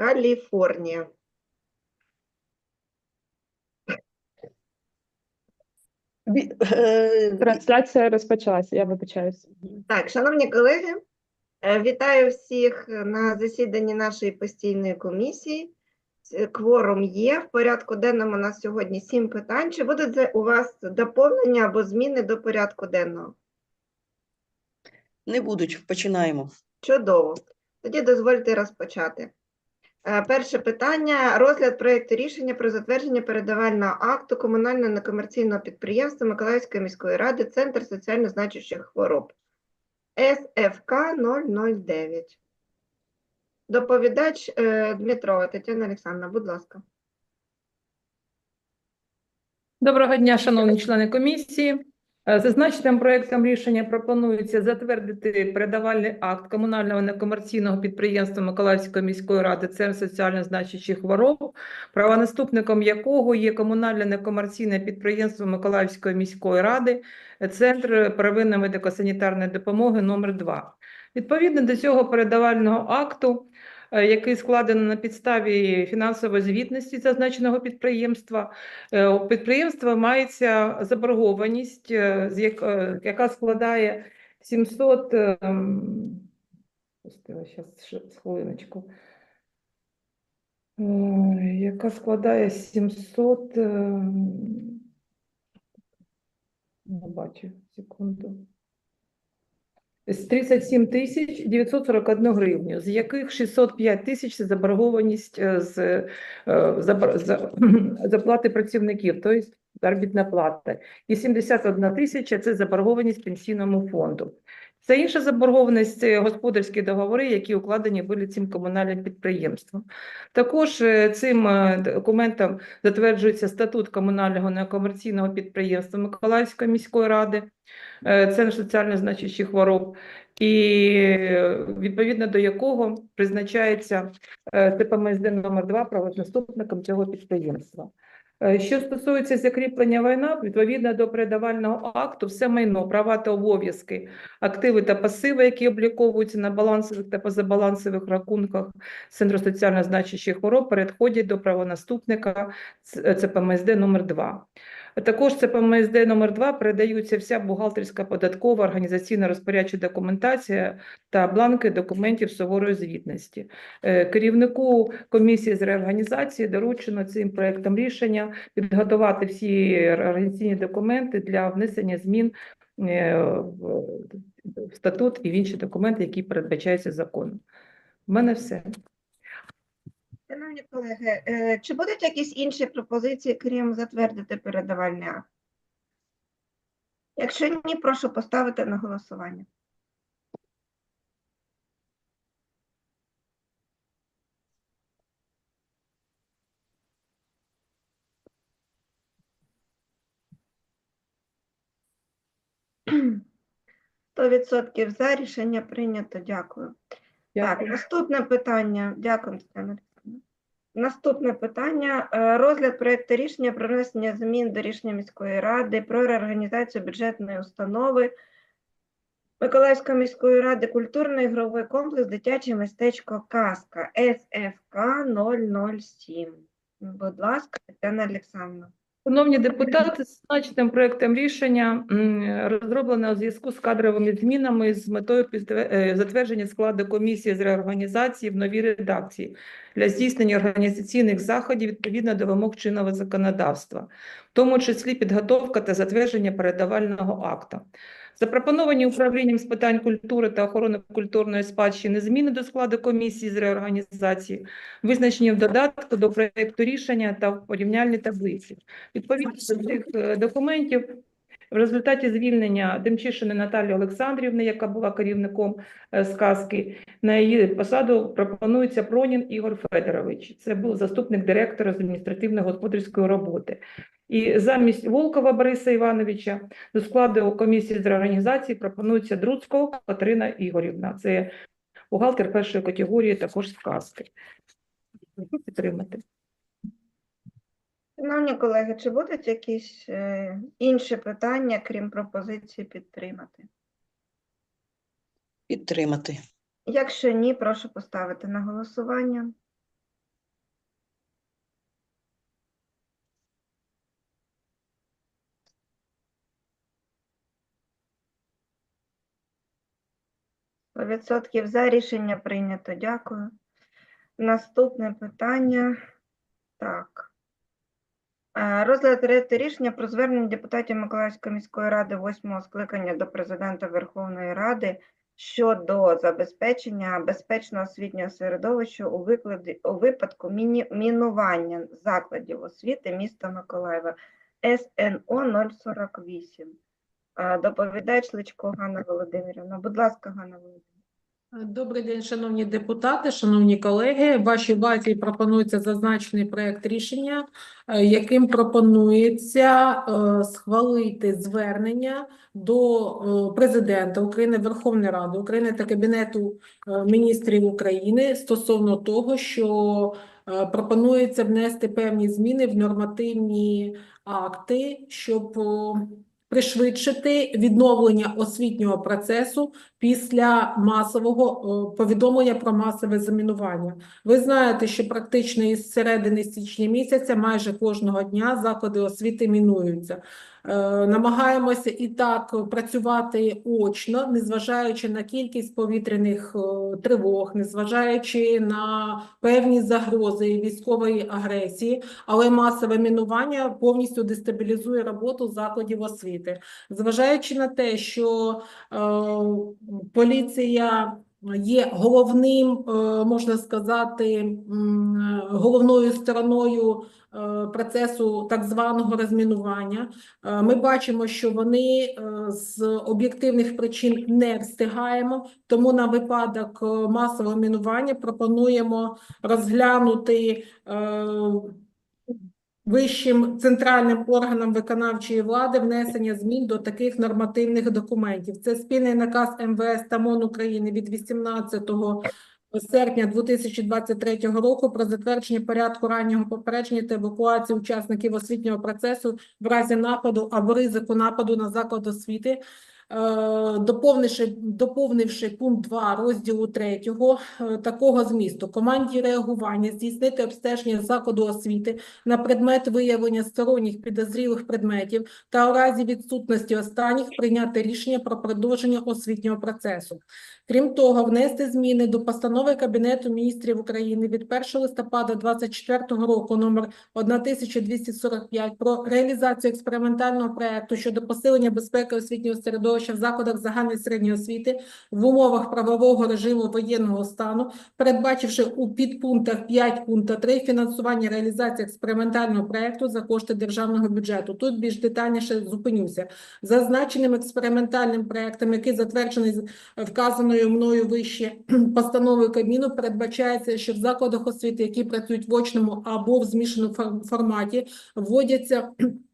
Каліфорнія. Е, Трансляція розпочалася, я вибачаюсь. Так, шановні колеги, е, вітаю всіх на засіданні нашої постійної комісії. Е, Кворум є. В порядку денному у нас сьогодні сім питань. Чи будуть у вас доповнення або зміни до порядку денного? Не будуть, починаємо. Чудово. Тоді дозвольте розпочати. Е, Перше питання. Розгляд проєкту рішення про затвердження передавального акту комунального некомерційного підприємства Миколаївської міської ради Центр соціально значущих хвороб. СФК 009. Доповідач е, Дмитрова Тетяна Олександровна, будь ласка. Доброго дня, шановні члени комісії. Е, Зазначеним проектом рішення пропонується затвердити передавальний акт комунального некомерційного підприємства Миколаївської міської ради. Центр соціально значущих хвороб, правонаступником якого є комунальне некомерційне підприємство Миколаївської міської ради Центр первинної медико-санітарної допомоги номер 2 Відповідно до цього передавального акту який складено на підставі фінансової звітності зазначеного підприємства, Е, У підприємства мається заборгованість, е, е, яка складає 700, ем, зараз хвилиночку, Е, яка складає 700, ем, не бачу, секунду. З 37 тисяч 941 гривню, з яких 605 тисяч заборгованість е, з е, заплати працівників, тобто заробітна плата, і 71 тисяча це заборгованість пенсійному фонду. Це інша заборгованість господарські договори, які укладені були цим комунальним підприємством. Також е, цим е, документом затверджується статут комунального некомерційного підприємства Миколаївської міської ради, е, Центр соціально значущих хвороб, і е, відповідно до якого призначається е, ТПМСД номер 2 правонаступником цього підприємства. Е, Що стосується закріплення війна, відповідно до передавального акту, все майно, права та обов'язки, активи та пасиви, які обліковуються на балансових та позабалансових рахунках Центру соціально значущих хвороб, переходять до правонаступника ЦПМСД номер 2 також ЦПМСД номер 2 передаються вся бухгалтерська, податкова, організаційна розпорядча документація та бланки документів суворої звітності. Е, Керівнику комісії з реорганізації доручено цим проектом рішення підготувати всі організаційні документи для внесення змін е, в статут і в інші документи, які передбачаються законом. У мене все. Шановні колеги, е, чи будуть якісь інші пропозиції, крім затвердити передавальний акт? Якщо ні, прошу поставити на голосування. Сто відсотків за рішення прийнято. Дякую. Так, наступне питання. Дякую, Олександрівна. Наступне питання. е, Розгляд проекту рішення про внесення змін до рішення міської ради про реорганізацію бюджетної установи Миколаївської міської ради культурний ігровий комплекс дитяче містечко Казка СФК 007. Будь ласка, Тетяна Олександровна. Шановні депутати, зазначеним проектом рішення розроблено у зв'язку з кадровими змінами з метою е, затвердження складу комісії з реорганізації в новій редакції для здійснення організаційних заходів відповідно до вимог чинного законодавства, в тому числі підготовка та затвердження передавального акта. Запропоновані управлінням з питань культури та охорони культурної спадщини зміни до складу комісії з реорганізації, визначені в додатку до проекту рішення та в порівняльній таблиці. Відповідно до цих е, документів, в результаті звільнення Демчишини Наталії Олександрівни, яка була керівником е, сказки, на її посаду пропонується Пронін Ігор Федорович. Це був заступник директора з адміністративно-господарської роботи. І замість Волкова Бориса Івановича до складу комісії з реорганізації пропонується Друцького Катерина Ігорівна. Це бухгалтер першої категорії, також сказки. Прошу Підтримати. Шановні колеги, чи будуть якісь е, інші питання, крім пропозиції підтримати? Підтримати. Якщо ні, прошу поставити на голосування. 100% за рішення прийнято. Дякую. Наступне питання. Так. Е, Розгляд проекту рішення про звернення депутатів Миколаївської міської ради восьмого скликання до президента Верховної Ради щодо забезпечення безпечного освітнього середовища у, викладі, у випадку міні, мінування закладів освіти міста Миколаєва СНО 048. Е, Доповідач Личко Ганна Володимирівна. Будь ласка, Ганна Володимирівна. Добрий день, шановні депутати, шановні колеги. Вашій увазі пропонується зазначений проект рішення, е, яким пропонується е, схвалити звернення до е, президента України, Верховної Ради України та Кабінету міністрів України стосовно того, що пропонується внести певні зміни в нормативні акти, щоб пришвидшити відновлення освітнього процесу після масового е, повідомлення про масове замінування. Ви знаєте, що практично із середини січня місяця майже кожного дня заклади освіти мінуються. Е, Намагаємося і так працювати очно, незважаючи на кількість повітряних е, тривог, незважаючи на певні загрози військової агресії, але масове мінування повністю дестабілізує роботу закладів освіти. Зважаючи на те, що е, поліція є головним, е, можна сказати, головною стороною процесу так званого розмінування. Е, Ми бачимо, що вони е, з об'єктивних причин не встигаємо, тому на випадок е, масового мінування пропонуємо розглянути е, вищим центральним органам виконавчої влади внесення змін до таких нормативних документів. Це спільний наказ МВС та МОН України від 18 серпня 2023 року про затвердження порядку раннього попередження та евакуації учасників освітнього процесу в разі нападу або ризику нападу на заклад освіти. Е, Доповнивши, доповнивши пункт 2 розділу 3 е, такого змісту, команді реагування здійснити обстеження закладу освіти на предмет виявлення сторонніх підозрілих предметів та у разі відсутності останніх прийняти рішення про продовження освітнього процесу. Крім того, внести зміни до постанови Кабінету міністрів України від 1 листопада 2024 року номер 1245 про реалізацію експериментального проекту щодо посилення безпеки освітнього середовища в закладах загальної середньої освіти в умовах правового режиму воєнного стану, передбачивши у підпунктах 5 пункта 3 фінансування реалізації експериментального проекту за кошти державного бюджету. Тут більш детальніше зупинюся. Зазначеним експериментальним проектом, який затверджений з вказаною мною вище постановою Кабміну, передбачається, що в закладах освіти, які працюють в очному або в змішаному фор- форматі, вводяться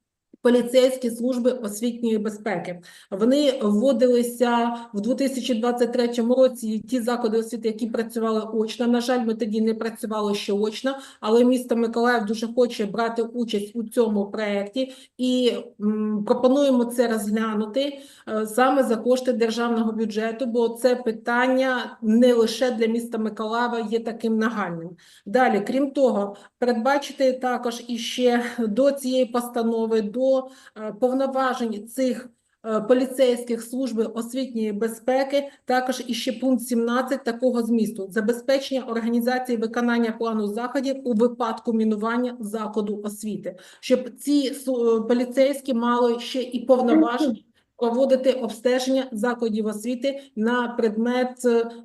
поліцейські служби освітньої безпеки. Вони вводилися в 2023 році. Ті заклади освіти, які працювали очно. На жаль, ми тоді не працювали ще очно, але місто Миколаїв дуже хоче брати участь у цьому проєкті і м, пропонуємо це розглянути е, саме за кошти державного бюджету, бо це питання не лише для міста Миколаєва є таким нагальним. Далі, крім того, передбачити також іще до цієї постанови, до е, повноважень цих е, поліцейських служби освітньої безпеки, також іще пункт 17 такого змісту: забезпечення організації виконання плану заходів у випадку мінування закладу освіти, щоб ці е, поліцейські мали ще і повноваження. Проводити обстеження закладів освіти на предмет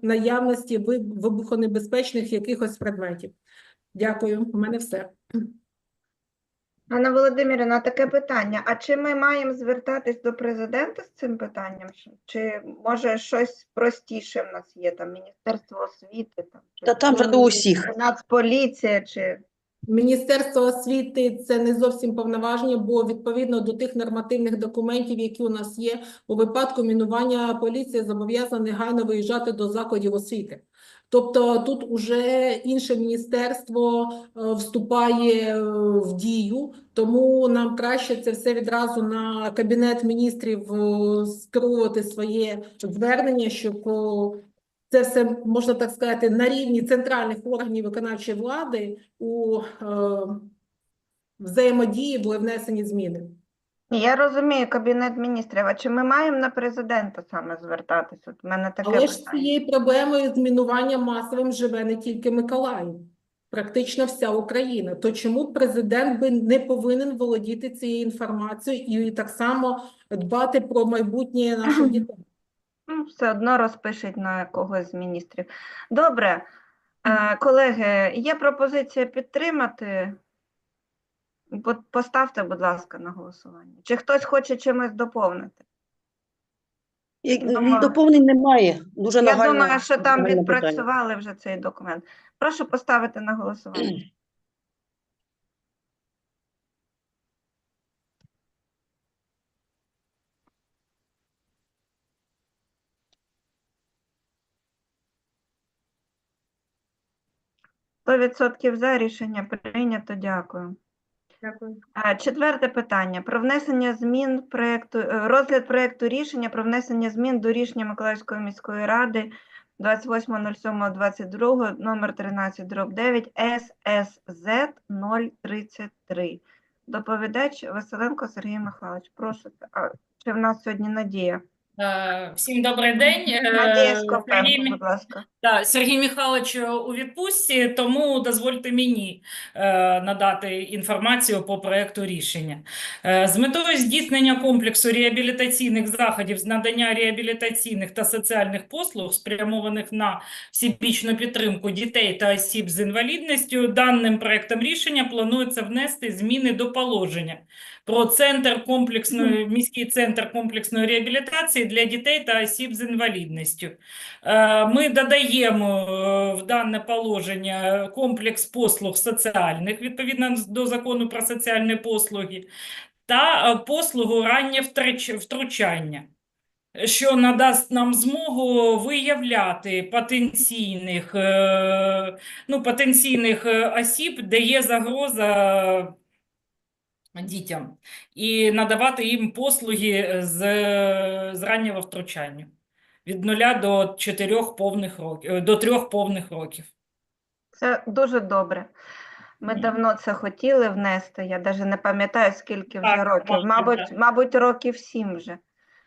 наявності вибухонебезпечних якихось предметів. Дякую, у мене все. Анна Володимирівна, таке питання. А чи ми маємо звертатись до президента з цим питанням? Чи- може щось простіше в нас є, там Міністерство освіти, там, чи Та там же до усіх. Нацполіція, чи Міністерство освіти це не зовсім повноваження, бо відповідно до тих нормативних документів, які у нас є, у випадку мінування поліція зобов'язана негайно виїжджати до закладів освіти. Тобто тут уже інше міністерство е, вступає е, в дію, тому нам краще це все відразу на кабінет міністрів е, скерувати своє звернення, щоб це все можна так сказати на рівні центральних органів виконавчої влади у взаємодії були внесені зміни. Я розумію Кабінет міністрів, а чи ми маємо на президента саме звертатися? От в мене таке Але ж питання. цією проблемою з мінуванням масовим живе не тільки Миколаїв, практично вся Україна. То чому президент би не повинен володіти цією інформацією і так само дбати про майбутнє наших дітей? Ну, все одно розпишуть на когось з міністрів. Добре, е, колеги, є пропозиція підтримати. По- Поставте, будь ласка, на голосування. Чи хтось хоче чимось доповнити? Думаю- доповнень немає. Дуже Я нагальне думаю, що там нагальне питання. відпрацювали вже цей документ. Прошу поставити на голосування. Сто відсотків за рішення прийнято. Дякую. Дякую. Четверте питання про внесення змін проекту, е, розгляд проекту рішення про внесення змін до рішення Миколаївської міської ради 28.07.22 номер 13 дроб 9 ССЗ 033. Доповідач Василенко Сергій Михайлович. Прошу. А, чи в нас сьогодні Надія? Е, Всім добрий день. Е, Сергій, Скопенко, будь ласка. да, Сергій Михайлович у відпустці, тому дозвольте мені е, надати інформацію по проекту рішення. З метою здійснення комплексу реабілітаційних заходів з надання реабілітаційних та соціальних послуг, спрямованих на всебічну підтримку дітей та осіб з інвалідністю, даним проектом рішення планується внести зміни до положення про центр комплексної міський центр комплексної реабілітації для дітей та осіб з інвалідністю. Е, Ми додаємо е, в дане положення комплекс послуг соціальних відповідно до закону про соціальні послуги та е, послугу раннє втручання. Що надасть нам змогу виявляти потенційних, ну, потенційних осіб, де є загроза дітям, і надавати їм послуги з, з раннього втручання від нуля до чотирьох повних років, е, до трьох повних років. Це дуже добре. Ми давно це хотіли внести. Я навіть не пам'ятаю, скільки вже Так, років. Мабуть, так. мабуть, років сім вже.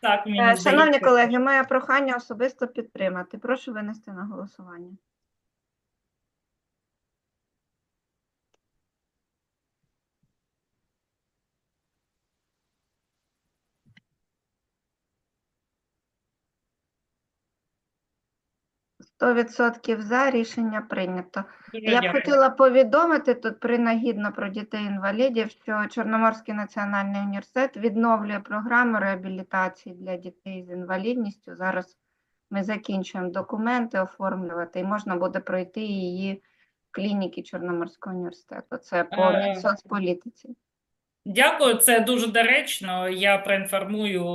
Так, мені Е, Шановні здається. колеги, моє прохання особисто підтримати. Прошу винести на голосування. Сто відсотків за рішення прийнято. Дуже Я б дякую. хотіла повідомити тут принагідно про дітей-інвалідів, що Чорноморський національний університет відновлює програму реабілітації для дітей з інвалідністю. Зараз ми закінчуємо документи оформлювати, і можна буде пройти її в клініки Чорноморського університету. Це по Е, соцполітиці. Дякую, це дуже доречно. Я проінформую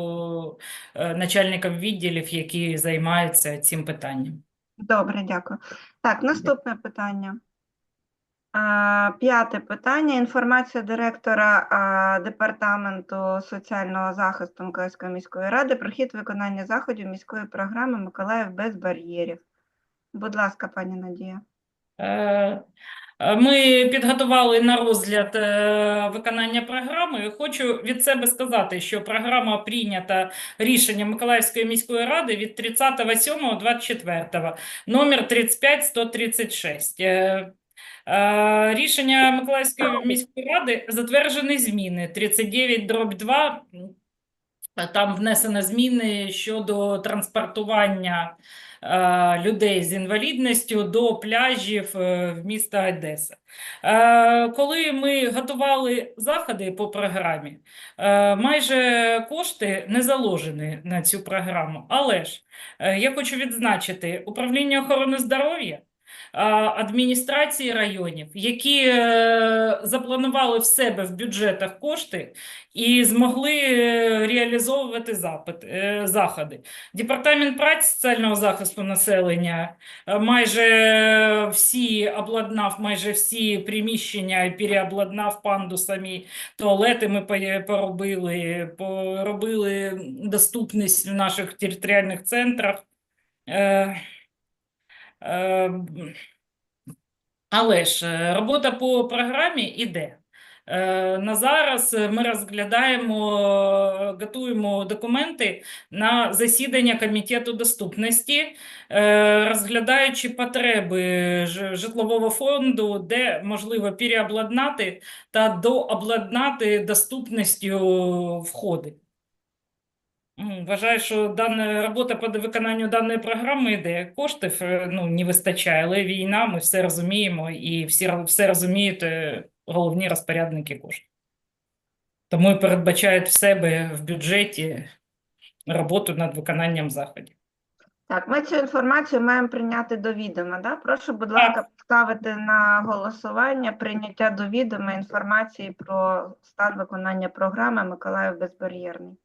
е, начальників відділів, які займаються цим питанням. Добре, дякую. Так, наступне питання. П'яте питання. Інформація директора Департаменту соціального захисту Миколаївської міської ради про хід виконання заходів міської програми Миколаїв без бар'єрів. Будь ласка, пані Надія. Е, Ми підготували на розгляд е, виконання програми. Хочу від себе сказати, що програма прийнята рішенням Миколаївської міської ради від 30.07.24, номер 35136. Е, Рішення Миколаївської міської ради затверджені зміни 39 дроб 2. Там внесено зміни щодо транспортування людей з інвалідністю до пляжів е, в міста Одеса. Е, Коли ми готували заходи по програмі, е, майже кошти не заложені на цю програму. Але ж е, я хочу відзначити управління охорони здоров'я. Адміністрації районів, які е, запланували в себе в бюджетах кошти і змогли е, реалізовувати запит, е, заходи. Департамент праці соціального захисту населення майже всі обладнав, майже всі приміщення переобладнав пандусами, туалети ми поробили, поробили доступність в наших територіальних центрах. Е, е, але ж е, робота по програмі іде. Е, На зараз ми розглядаємо, готуємо документи на засідання комітету доступності, е, розглядаючи потреби житлового фонду, де можливо переобладнати та дообладнати доступністю входи. Вважаю, що дана робота по виконанню даної програми йде. Коштів е, ну, не вистачає, але війна, ми все розуміємо, і всі все розуміють е, головні розпорядники коштів. Тому і передбачають в себе в бюджеті роботу над виконанням заходів. Так, ми цю інформацію маємо прийняти до відома. Да? Прошу, будь ласка, ставити на голосування прийняття до відома інформації про стан виконання програми Миколаїв Безбар'єрний.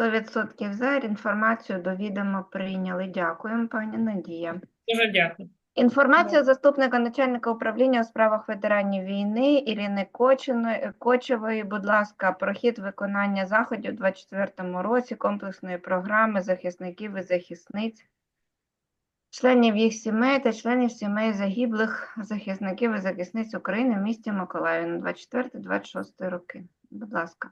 Сто відсотків за інформацію до відома прийняли. Дякуємо, пані Надія. Дуже дякую. Інформація заступника начальника управління у справах ветеранів війни Ірини Кочевої. Будь ласка, про хід виконання заходів у 2024 році комплексної програми захисників і захисниць, членів їх сімей та членів сімей загиблих захисників і захисниць України в місті Миколаїв на 24-26 роки. Будь ласка.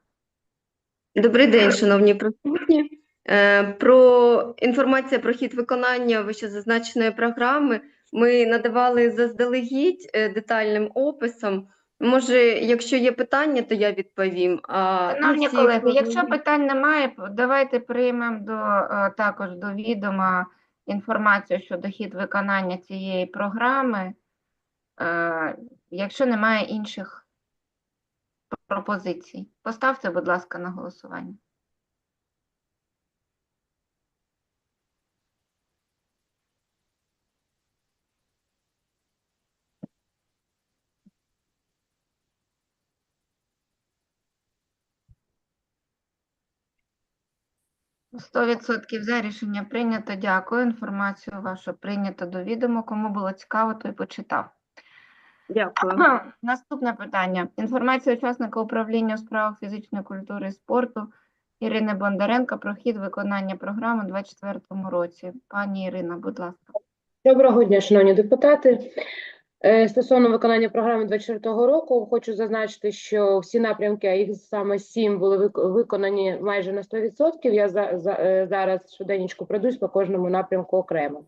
Добрий день, шановні присутні. Е, Про інформація про хід виконання вищезазначеної програми ми надавали заздалегідь е, детальним описом. Може, якщо є питання, то я відповім. А Шановні всі колеги, якщо питань немає, давайте приймемо до е, також до відома інформацію щодо хід виконання цієї програми. Якщо немає інших пропозицій, поставте, будь ласка, на голосування. Сто відсотків за рішення прийнято. Дякую. Інформацію вашу прийнято до відома. Кому було цікаво, той почитав. Дякую. Наступне питання. Інформація учасника управління у справах фізичної культури і спорту Ірини Бондаренко про хід виконання програми у 2024 році. Пані Ірина, будь ласка. Доброго дня, шановні депутати. Е, Стосовно виконання програми 2024 року, хочу зазначити, що всі напрямки, а їх саме сім, були виконані майже на 100%. Я за, за, е, зараз швиденько пройдусь по кожному напрямку окремо.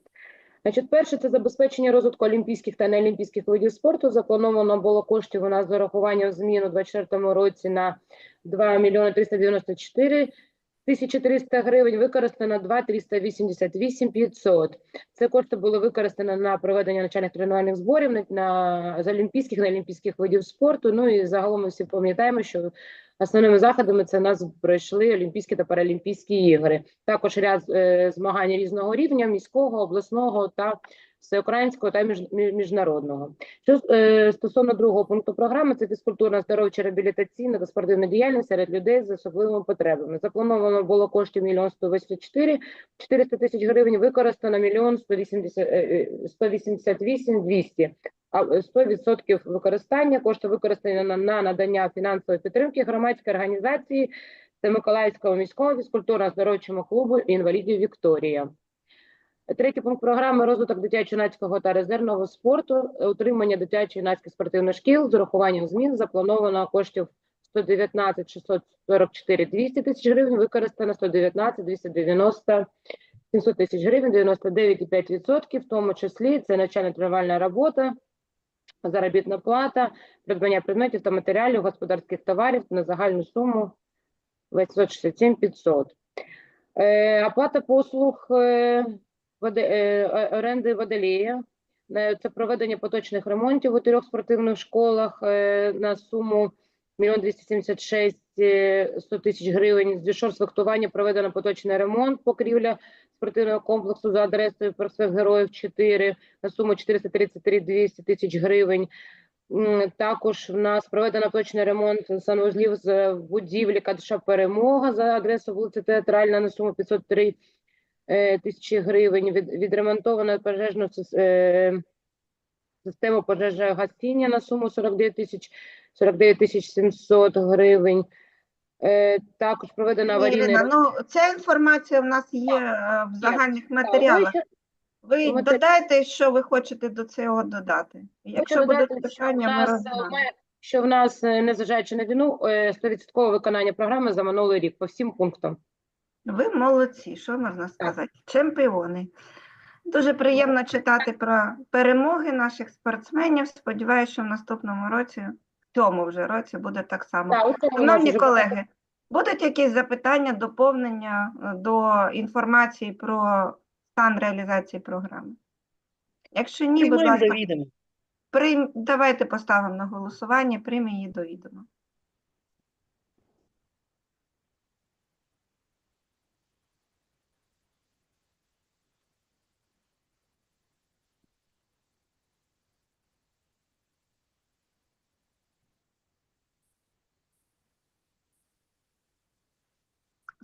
Значить, перше це забезпечення розвитку олімпійських та неолімпійських видів спорту. Заплановано було коштів у нас з урахуванням змін у 2024 році на 2 мільйони 394 тисячі 300 гривень, використано 2 388 500. Це кошти були використані на проведення навчальних тренувальних зборів на, на з олімпійських на видів спорту. Ну і загалом ми всі пам'ятаємо, що основними заходами це нас пройшли Олімпійські та Паралімпійські ігри. Також ряд е, змагань різного рівня, міського, обласного та всеукраїнського та між, міжнародного. Що е, стосовно другого пункту програми, це фізкультурна, здоровча, реабілітаційна та спортивна діяльність серед людей з особливими потребами. Заплановано було коштів мільйон 184 400 тисяч гривень, використано мільйон 180, е, е, 188 200. А е, 100% використання кошти використані на, на надання фінансової підтримки громадської організації це Миколаївського міського фізкультурно-здоровчого клубу інвалідів Вікторія. Третій пункт програми розвиток дитячо-юнацького та резервного спорту, утримання дитячо-юнацьких спортивних шкіл з урахуванням змін заплановано коштів 119 644 200 тисяч гривень, використано 119 290 700 тисяч гривень, 99,5%, в тому числі це навчально-тренувальна робота, заробітна плата, придбання предметів та матеріалів, господарських товарів на загальну суму 867 500. Е, оплата послуг е, води, е, е оренди водолія. Е, це проведення поточних ремонтів у трьох спортивних школах е, на суму 1 276 276 200 тисяч гривень. З дешор проведено поточний ремонт покрівля спортивного комплексу за адресою проспект Героїв 4 на суму 433-200 тисяч гривень. Також в нас проведено точний ремонт санвузлів з е, будівлі Кадша Перемога за адресою вулиця Театральна на суму 503 е, тисячі гривень. Від, відремонтовано пожежну е, систему систему пожежогасіння на суму 49 тисяч 49 тисяч 700 гривень. Е, також проведено аварійний Ірина, ну, ця інформація в нас є е, в загальних матеріалах. Ви матері- додайте, що ви хочете до цього додати. Якщо будуть питання, ми е, розглянемо. що в нас, е, незважаючи на війну, е, 100% виконання програми за минулий рік по всім пунктам. Ви молодці, що можна сказати? Чемпіони. Дуже приємно читати про перемоги наших спортсменів. Сподіваюся, що в наступному році, цьому вже році, буде так само. Шановні колеги, будуть якісь запитання, доповнення е, до інформації про стан реалізації програми? Якщо ні, будь ласка, прийм... давайте поставимо на голосування, прийми її до відома.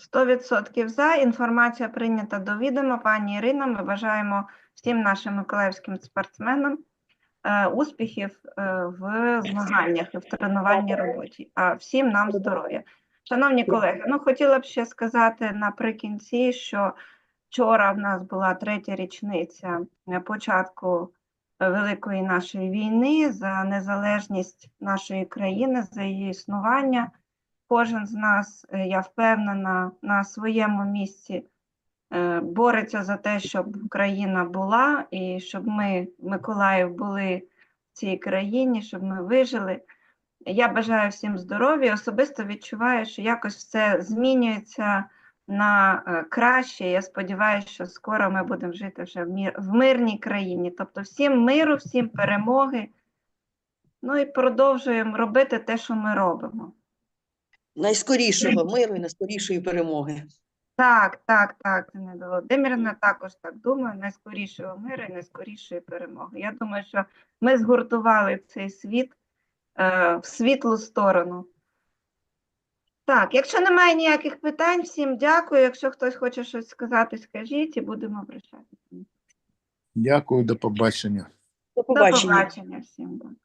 Сто відсотків за. Інформація прийнята до відома. Пані Ірина, ми бажаємо всім нашим миколаївським спортсменам е, успіхів е, в змаганнях і в тренувальній роботі, а всім нам здоров'я. Шановні колеги, ну хотіла б ще сказати наприкінці, що вчора в нас була третя річниця початку великої нашої війни за незалежність нашої країни, за її існування. Кожен з нас, е, я впевнена, на своєму місці е, бореться за те, щоб Україна була, і щоб ми, Миколаїв, були в цій країні, щоб ми вижили. Я бажаю всім здоров'я. Особисто відчуваю, що якось все змінюється на е, краще. Я сподіваюся, що скоро ми будемо жити вже в, мір, в мирній країні. Тобто всім миру, всім перемоги. Ну і продовжуємо робити те, що ми робимо. Найскорішого миру і найскорішої перемоги. Так, так, так, Зинаїда Володимирівна також так думаю, найскорішого миру і найскорішої перемоги. Я думаю, що ми згуртували цей світ е, в світлу сторону. Так, якщо немає ніяких питань, всім дякую. Якщо хтось хоче щось сказати, скажіть і будемо прощатися. Дякую, до побачення. До До побачення. побачення всім.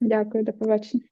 Дякую, до побачення.